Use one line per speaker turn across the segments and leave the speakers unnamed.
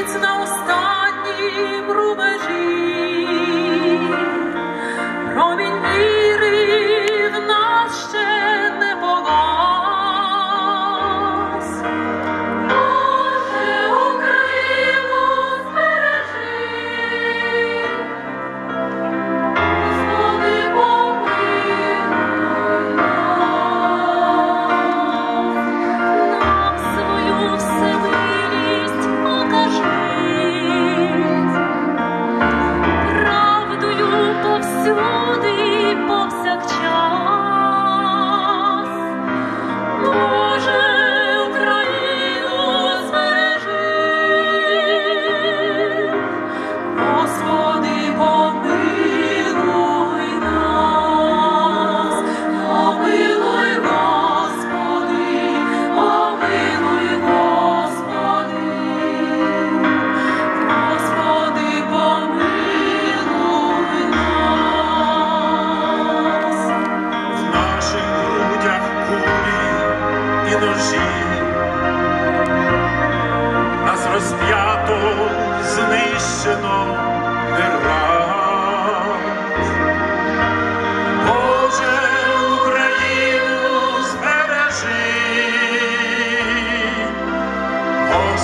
いつの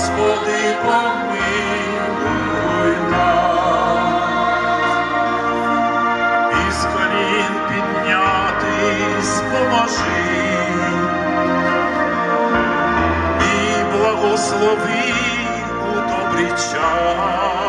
Господи, помилуй нас, із колін піднятись поможи і благослови у добрий час.